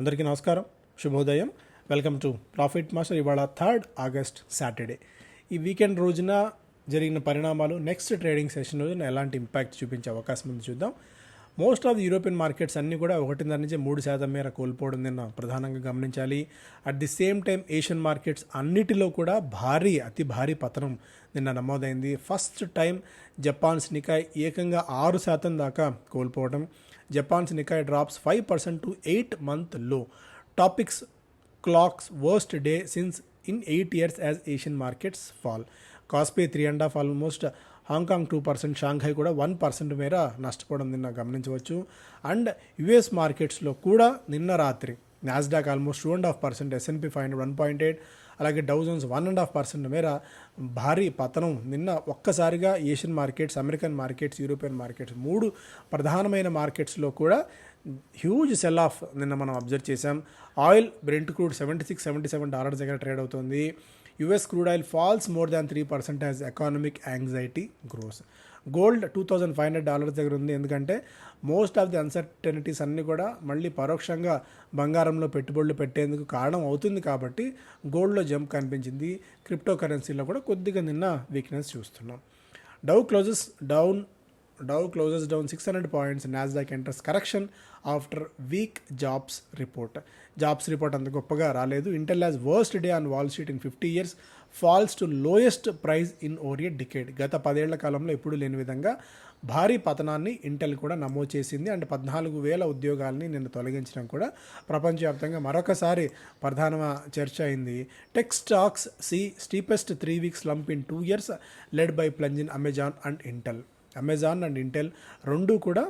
అందరికీ నమస్కారం. శుభోదయం. వెల్కమ్ టు ప్రాఫిట్ మాస్టర్ ఇవాళ థర్డ్ ఆగస్ట్ సాటర్డే. ఈ వీకెండ్ రోజున జరిగిన పరిణామాలు నెక్స్ట్ ట్రేడింగ్ సెషన్ రోజున ఎలాంటి ఇంపాక్ట్ చూపించే అవకాశం ఉంది చూద్దాం. Most of the European markets అన్నీ కూడా ఒకటిన్నర నుంచి మూడు శాతం మేర కోల్పోవడం నిన్న ప్రధానంగా గమనించాలి. At the same time Asian markets అన్నిటిలో కూడా భారీ అతి భారీ పతనం నిన్న నమోదైంది. ఫస్ట్ టైం జపాన్స్ నికాయ్ ఏకంగా ఆరు శాతం దాకా కోల్పోవడం Japan's Nikkei drops five percent to eight మంత్లో Topix clocks worst day since in eight years as Asian markets fall Kospi three and half almost Hong Kong two percent Shanghai కూడా one percent మేర నష్టపోవడం నిన్న గమనించవచ్చు. And US మార్కెట్స్లో కూడా నిన్న రాత్రి Nasdaq almost two and half percent S and P five hundred one point eight అలాగే Dow Jones one and half percent మేర భారీ పతనం నిన్న ఒక్కసారిగా Asian markets American markets European markets మూడు ప్రధానమైన మార్కెట్స్లో కూడా హ్యూజ్ సెల్ ఆఫ్ నిన్న మనం అబ్జర్వ్ చేసాం oil Brent crude seventy six seventy seven dollars దగ్గర ట్రేడ్ అవుతుంది. US crude oil falls more than three percent as economic anxiety grows. Gold two thousand five hundred dollars దగ్గర ఉంది. ఎందుకంటే most of the uncertainties అన్నీ కూడా మళ్ళీ పరోక్షంగా బంగారంలో పెట్టుబడులు పెట్టేందుకు కారణం అవుతుంది కాబట్టి గోల్డ్లో జంప్ కనిపించింది. క్రిప్టో కరెన్సీలో కూడా కొద్దిగా నిన్న వీక్నెస్ చూస్తున్నాం. Dow closes down Dow closes down six hundred points Nasdaq enters correction after weak jobs report jobs report అంత గొప్పగా రాలేదు. Intel as worst day on Wall Street in fifty years falls to lowest price in over a decade గత పదేళ్ళ కాలంలో ఎప్పుడు లేని విధంగా భారీ పతనాన్ని ఇంటెల్ కూడా నమోదు చేసింది. అండ్ పద్నాలుగు వేల ఉద్యోగాల్ని నిన్న తొలగించడం కూడా ప్రపంచవ్యాప్తంగా మరొకసారి ప్రధాన చర్చ అయింది. Tech stocks see steepest three weeks slump in two years led by plunge in Amazon and Intel Amazon and Intel రెండు కూడా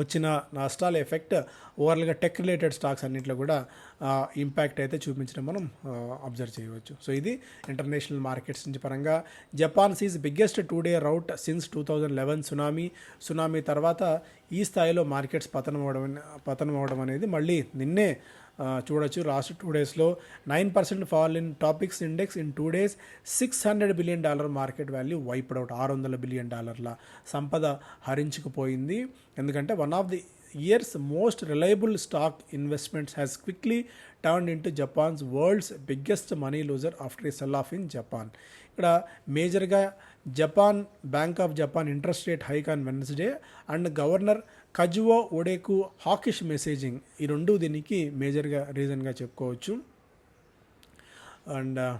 వచ్చిన నష్టాల ఎఫెక్ట్ ఓవరాల్గా టెక్ రిలేటెడ్ స్టాక్స్ అన్నింటిలో కూడా ఇంపాక్ట్ అయితే చూపించడం మనం అబ్జర్వ్ చేయవచ్చు. సో ఇది ఇంటర్నేషనల్ మార్కెట్స్ నుంచి పరంగా. Japan sees biggest two day rout since two thousand eleven tsunami tsunami తర్వాత ఈ స్థాయిలో మార్కెట్స్ పతనం అవడం పతనం అవడం అనేది మళ్ళీ నిన్నే చూడొచ్చు. లాస్ట్ టూ డేస్లో nine percent fall in Topix index in two days six hundred billion dollar market value wiped out. ఆరు వందల బిలియన్ డాలర్ల సంపద హరించుకుపోయింది. ఎందుకంటే one of the year's most reliable stock investments has quickly turn into Japan's world's biggest money loser after ఈ sell off in Japan ఇక్కడ మేజర్గా Japan bank of Japan interest rate hike on Wednesday and governor Kazuo ఒడేకు hawkish messaging. ఈ రెండు దీనికి మేజర్గా రీజన్గా చెప్పుకోవచ్చు. And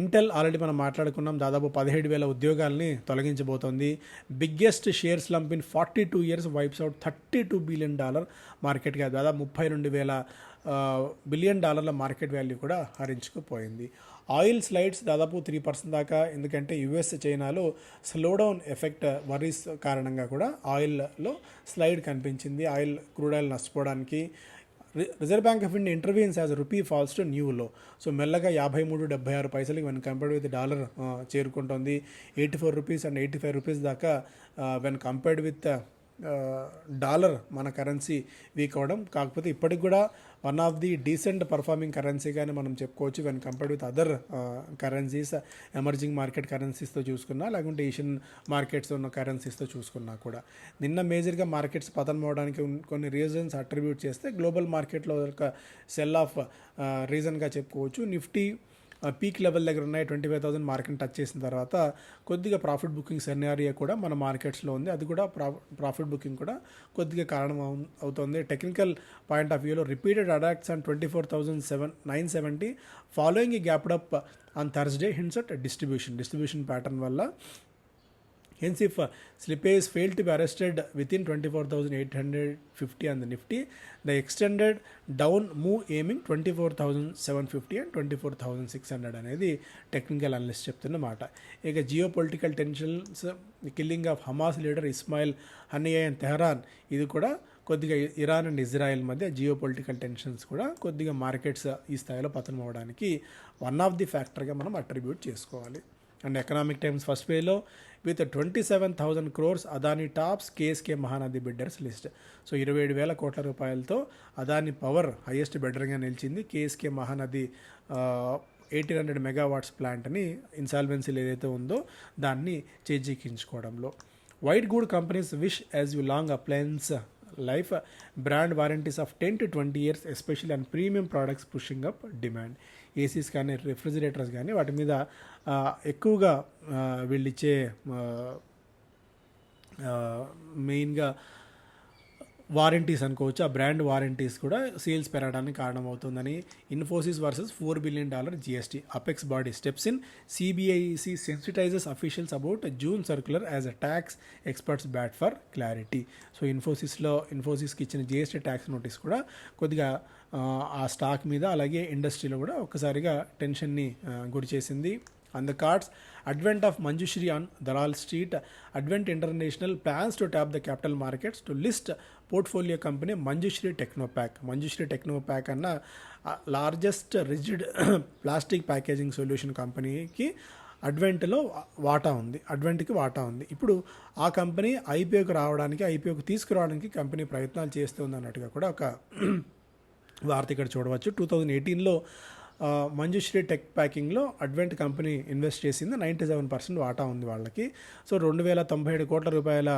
Intel already మనం మాట్లాడుకున్నాం. దాదాపు పదిహేడు వేల ఉద్యోగాల్ని తొలగించబోతోంది. Biggest shares slump in forty two years wipes out thirty two billion dollar మార్కెట్గా దాదాపు ముప్పై రెండు వేల బిలియన్ డాలర్ల మార్కెట్ వాల్యూ కూడా హరించుకుపోయింది. ఆయిల్ స్లైడ్స్ దాదాపు త్రీ పర్సెంట్ దాకా ఎందుకంటే యుఎస్ చైనాలో స్లోడౌన్ ఎఫెక్ట్ వరీస్ కారణంగా కూడా ఆయిల్లో స్లైడ్ కనిపించింది. Oil crude oil నష్టపోవడానికి reserve bank of India intervenes as rupee falls to న్యూలో so మెల్లగా యాభై మూడు డెబ్బై ఆరు పైసలకి వెన్ కంపేర్డ్ విత్ డాలర్ చేరుకుంటుంది. Eighty four rupees and eighty five rupees దాకా వెన్ కంపేర్డ్ విత్ డాలర్ మన కరెన్సీ వీక్ అవ్వడం. కాకపోతే ఇప్పటికి కూడా one of the decent performing కరెన్సీగానే మనం చెప్పుకోవచ్చు. When compared with other currencies emerging market కరెన్సీస్తో చూసుకున్నా లేకుంటే ఏషియన్ మార్కెట్స్ ఉన్న కరెన్సీస్తో చూసుకున్నా కూడా. నిన్న మేజర్గా మార్కెట్స్ పతనం అవడానికి కొన్ని రీజన్స్ అట్రిబ్యూట్ చేస్తే గ్లోబల్ మార్కెట్లో ఒక సెల్ ఆఫ్ రీజన్గా చెప్పుకోవచ్చు. నిఫ్టీ పీక్ లెవెల్ దగ్గర ఉన్నాయి twenty five thousand market touch చేసిన తర్వాత కొద్దిగా ప్రాఫిట్ బుకింగ్ సెనారియా కూడా మన మార్కెట్స్లో ఉంది. అది కూడా ప్రాఫిట్ బుకింగ్ కూడా కొద్దిగా కారణం అవుతుంది. టెక్నికల్ పాయింట్ ఆఫ్ వ్యూలో repeated attacks and twenty four thousand seven nine seventy following ఈ gapped up on Thursday hints at distribution distribution pattern వల్ల Hence, if uh, slippage failed to be arrested within 24,850 twenty the Nifty, the extended down move aiming 24,750 and 24,600 అనేది technical analyst చెప్తున్న మాట. ఇక geo political tensions killing of Hamas leader Ismail Haniyeh and Tehran ఇది కూడా కొద్దిగా Iran and Israel మధ్య geo political tensions కూడా కొద్దిగా మార్కెట్స్ ఈ స్థాయిలో పతనం అవ్వడానికి వన్ ఆఫ్ ది ఫ్యాక్టర్గా మనం అట్రిబ్యూట్ చేసుకోవాలి. అండ్ ఎకనామిక్ టైమ్స్ ఫస్ట్ పేలో with twenty seven thousand crores Adani tops KSK Mahanadi bidders list. So ఇరవై ఏడు వేల కోట్ల రూపాయలతో అదాని పవర్ హైయెస్ట్ బిడ్డర్గా నిలిచింది KSK Mahanadi eighteen hundred megawatts ప్లాంట్ని ఇన్సాల్వెన్సీలు ఏదైతే ఉందో దాన్ని చేజిక్కించుకోవడంలో white good companies wish as you long appliance life brand warranties of ten to twenty years especially and premium products pushing up demand. ACs కానీ refrigerators కానీ వాటి మీద ఎక్కువగా వీళ్ళిచ్చే వీళ్ళు ఇచ్చే మెయిన్గా వారంటీస్ అనుకోవచ్చు. ఆ బ్రాండ్ వారంటీస్ కూడా సేల్స్ పెరగడానికి కారణమవుతుందని Infosys versus four billion dollar GST. Apex body steps in CBIC sensitizes officials about June circular as a tax experts bat for clarity. So ఇన్ఫోసిస్లో ఇన్ఫోసిస్కి ఇచ్చిన జిఎస్టీ ట్యాక్స్ నోటీస్ కూడా కొద్దిగా ఆ, stock మీద అలాగే ఇండస్ట్రీలో కూడా ఒక్కసారిగా టెన్షన్ని గురి చేసింది. on the cards Advent of Manjushree on daral street Advent International plans to tap the capital markets to list portfolio company Manjushree Technopack Manjushree Technopack అన్న largest rigid plastic packaging solution కంపెనీకి అడ్వెంట్లో వాటా ఉంది. అడ్వెంట్కి వాటా ఉంది. ఇప్పుడు ఆ కంపెనీ ఐపీఓకి రావడానికి ఐపీఓకి తీసుకురావడానికి కంపెనీ ప్రయత్నాలు చేస్తుంది అన్నట్టుగా కూడా ఒక వార్త ఇక్కడ చూడవచ్చు. టూ థౌజండ్ ఎయిటీన్లో మంజుశ్రీ టెక్ ప్యాకింగ్లో అడ్వెంట్ కంపెనీ ఇన్వెస్ట్ చేసింది. నైంటీ సెవెన్ పర్సెంట్ వాటా ఉంది వాళ్ళకి. సో రెండు వేల తొంభై ఏడు కోట్ల రూపాయల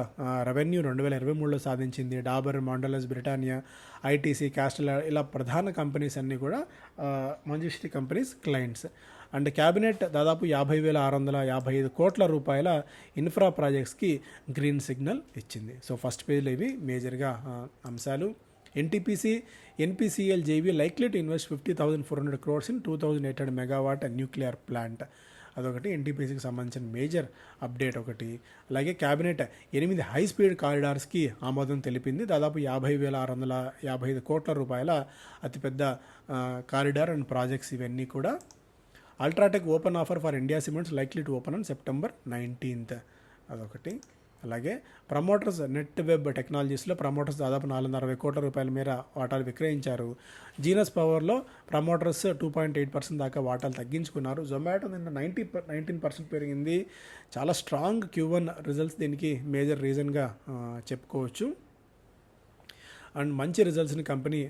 రెవెన్యూ రెండు వేల ఇరవై మూడులో సాధించింది. Dabur Mondelez Britannia ITC Castrol ఇలా ప్రధాన కంపెనీస్ అన్నీ కూడా Manjushree companies clients. And cabinet దాదాపు యాభై వేల ఆరు వందల యాభై ఐదు కోట్ల రూపాయల ఇన్ఫ్రా ప్రాజెక్ట్స్కి గ్రీన్ సిగ్నల్ ఇచ్చింది. సో ఫస్ట్ పేజ్లో ఇవి మేజర్గా అంశాలు. NTPC NPCL JV likely to invest fifty thousand four hundred crores in two thousand eight hundred megawatt nuclear plant అదొకటి. ఎన్టీపీసీకి సంబంధించిన మేజర్ అప్డేట్ ఒకటి. అలాగే క్యాబినెట్ ఎనిమిది హై స్పీడ్ కారిడార్స్కి ఆమోదం తెలిపింది. దాదాపు యాభై వేల ఆరు వందల యాభై ఐదు కోట్ల రూపాయల అతిపెద్ద కారిడార్ అండ్ ప్రాజెక్ట్స్ ఇవన్నీ కూడా. UltraTech open offer for India Cements likely to open on September nineteenth అదొకటి. అలాగే ప్రమోటర్స్ నెట్ వెబ్ టెక్నాలజీస్లో ప్రమోటర్స్ దాదాపు నాలుగు వందల అరవై కోట్ల రూపాయల మేర వాటాలు విక్రయించారు. జీనస్ పవర్లో promoters two point eight percent దాకా వాటాలు తగ్గించుకున్నారు. జొమాటో నిన్న నైంటీ నైన్టీన్ పర్సెంట్ పెరిగింది. చాలా స్ట్రాంగ్ క్యూ వన్ రిజల్ట్స్ దీనికి మేజర్ రీజన్గా చెప్పుకోవచ్చు. అండ్ మంచి రిజల్ట్స్ని కంపెనీ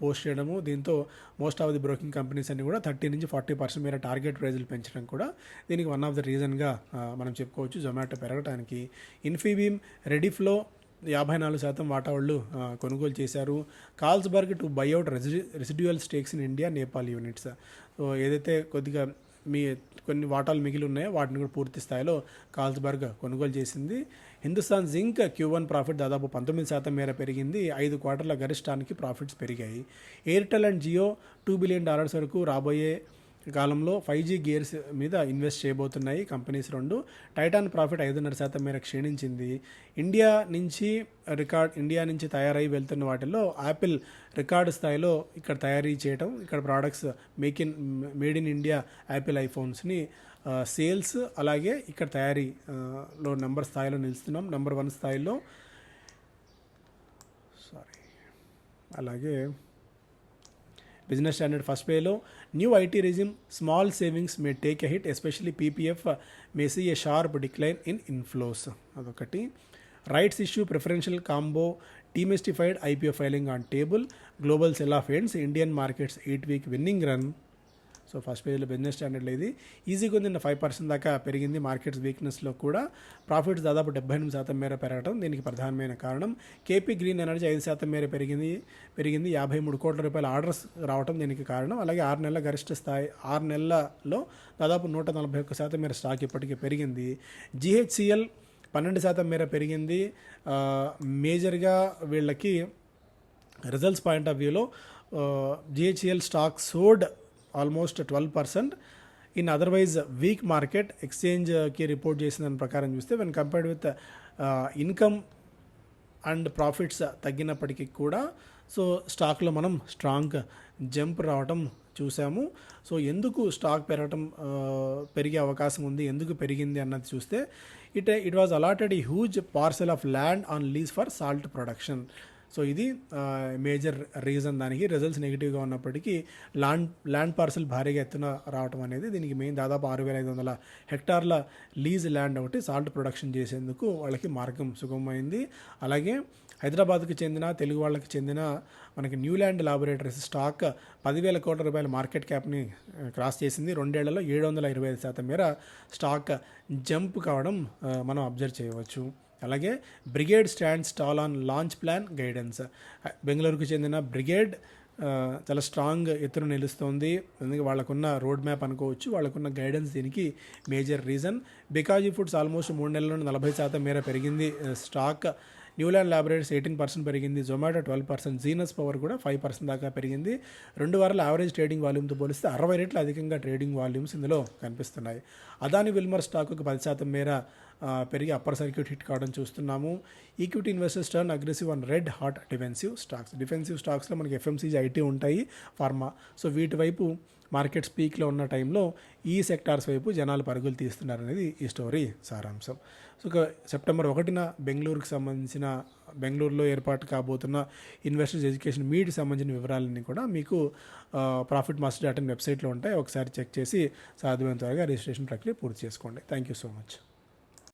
పోస్ట్ చేయడము. దీంతో most of the broking companies అన్ని కూడా థర్టీ నుంచి ఫార్టీ పర్సెంట్ మేర టార్గెట్ ప్రైజులు పెంచడం కూడా దీనికి వన్ ఆఫ్ ద రీజన్గా మనం చెప్పుకోవచ్చు. జొమాటో పెరగడానికి ఇన్ఫీబీమ్ రెడీఫ్లో యాభై నాలుగు శాతం వాటా వాళ్ళు కొనుగోలు చేశారు. Carlsberg to buyout రెసిడి residual stakes in India Nepal units so ఏదైతే కొద్దిగా మీ కొన్ని వాటాలు మిగిలి ఉన్నాయో వాటిని కూడా పూర్తి స్థాయిలో కాల్స్బర్గ్ కొనుగోలు చేసింది. Hindustan zinc Q one profit దాదాపు పంతొమ్మిది శాతం మేర పెరిగింది. ఐదు క్వార్టర్ల గరిష్టానికి ప్రాఫిట్స్ పెరిగాయి. Airtel and Jio two billion dollars వరకు రాబోయే కాలంలో ఫైవ్ జీ గేర్స్ మీద ఇన్వెస్ట్ చేయబోతున్నాయి కంపెనీస్ రెండు. టైటాన్ ప్రాఫిట్ ఐదున్నర శాతం మేర క్షీణించింది. ఇండియా నుంచి రికార్డ్ ఇండియా నుంచి తయారై వెళ్తున్న వాటిల్లో యాపిల్ రికార్డు స్థాయిలో ఇక్కడ తయారీ చేయటం ఇక్కడ products make in made in India Apple ఐఫోన్స్ని sales అలాగే ఇక్కడ తయారీలో నెంబర్ స్థాయిలో నిలుస్తున్నాం. నెంబర్ వన్ స్థాయిలో సారీ అలాగే బిజినెస్ స్టాండర్డ్ ఫస్ట్ పేలో new IT regime small savings may take a hit especially PPF may see a sharp decline in inflows అదొకటి. Rights issue preferential combo demystified IPO filing on table global sell off ends Indian markets eight week winning run so first పేజ్లో business స్టాండర్డ్లో ఇది. ఈజీగా ఉంది five percent దాకా పెరిగింది markets వీక్నెస్లో కూడా. Profits దాదాపు డెబ్బై ఎనిమిది శాతం మేర పెరగడం దీనికి ప్రధానమైన కారణం. కేపీ గ్రీన్ ఎనర్జీ ఐదు శాతం మేర పెరిగింది పెరిగింది యాభై మూడు కోట్ల రూపాయల ఆర్డర్స్ రావడం దీనికి కారణం. అలాగే ఆరు నెలల గరిష్ట స్థాయి ఆరు నెలలలో దాదాపు నూట నలభై ఒక్క శాతం మేర స్టాక్ ఇప్పటికీ పెరిగింది. జిహెచ్సిఎల్ పన్నెండు శాతం మేర పెరిగింది. మేజర్గా వీళ్ళకి రిజల్ట్స్ పాయింట్ ఆఫ్ వ్యూలో GHL stock soared almost twelve percent in otherwise weak market ఎక్స్చేంజ్కి report చేసిన దాని ప్రకారం చూస్తే when compared with income and profits తగ్గినప్పటికీ కూడా సో స్టాక్లో మనం స్ట్రాంగ్ జంప్ రావటం చూసాము. సో ఎందుకు స్టాక్ పెరగటం uh, పెరిగే అవకాశం ఉంది ఎందుకు పెరిగింది అన్నది చూస్తే ఇట్ ఇట్ వాజ్ అలాటెడ్ ఈ huge parcel of land on lease for salt production so ఇది మేజర్ రీజన్ దానికి. రిజల్ట్స్ నెగిటివ్గా ఉన్నప్పటికీ ల్యాండ్ ల్యాండ్ పార్సల్ భారీగా ఎత్తున రావడం అనేది దీనికి మెయిన్ దాదాపు ఆరు వేల ఐదు వందల హెక్టార్ల లీజ్ ల్యాండ్ ఒకటి సాల్ట్ ప్రొడక్షన్ చేసేందుకు వాళ్ళకి మార్గం సుగమమైంది. అలాగే హైదరాబాద్కు చెందిన తెలుగు వాళ్ళకి చెందిన మనకి న్యూల్యాండ్ లాబొరేటరీస్ స్టాక్ పదివేల కోట్ల రూపాయల మార్కెట్ క్యాప్ని క్రాస్ చేసింది. రెండేళ్ళలో ఏడు వందల ఇరవై ఐదు శాతం మేర స్టాక్ జంప్ కావడం మనం అబ్జర్వ్ చేయవచ్చు. అలాగే brigade stand stall on launch plan guidance. బెంగళూరుకు చెందిన బ్రిగేడ్ చాలా స్ట్రాంగ్ ఎత్తున నిలుస్తోంది. ఎందుకంటే వాళ్ళకున్న రోడ్ మ్యాప్ అనుకోవచ్చు వాళ్ళకున్న గైడెన్స్ దీనికి major reason. Bikaji foods almost మూడు నెలల నుండి నలభై శాతం మేర పెరిగింది stock. Neuland laboratories eighteen percent పెరిగింది. Zomato twelve percent. Genus power కూడా ఫైవ్ పర్సెంట్ దాకా పెరిగింది. రెండు వారాల యావరేజ్ ట్రేడింగ్ వాల్యూమ్తో పోలిస్తే అరవై రెట్లు అధికంగా ట్రేడింగ్ వాల్యూమ్స్ ఇందులో కనిపిస్తున్నాయి. అదాని విల్మర్ స్టాకుకు పది శాతం మేర పెరిగి అప్పర్ సర్క్యూట్ హిట్ కావడం చూస్తున్నాము. Equity investors turn aggressive and red hot defensive stocks defensive స్టాక్స్లో మనకి ఎఫ్ఎంసీజీ ఐటీ ఉంటాయి ఫార్మా సో వీటి వైపు మార్కెట్ స్పీక్లో ఉన్న టైంలో ఈ సెక్టార్స్ వైపు జనాలు పరుగులు తీస్తున్నారు అనేది ఈ స్టోరీ సారాంశం. సో సెప్టెంబర్ ఒకటిన బెంగళూరుకు సంబంధించిన బెంగళూరులో ఏర్పాటు కాబోతున్న ఇన్వెస్టర్స్ ఎడ్యుకేషన్ మీట్ సంబంధించిన వివరాలన్నీ కూడా మీకు ప్రాఫిట్ మాస్టర్ డాట్ ఇన్ వెబ్సైట్లో ఉంటాయి. ఒకసారి చెక్ చేసి సాధ్యమైన త్వరగా రిజిస్ట్రేషన్ ప్రక్రియ పూర్తి చేసుకోండి. Thank you so much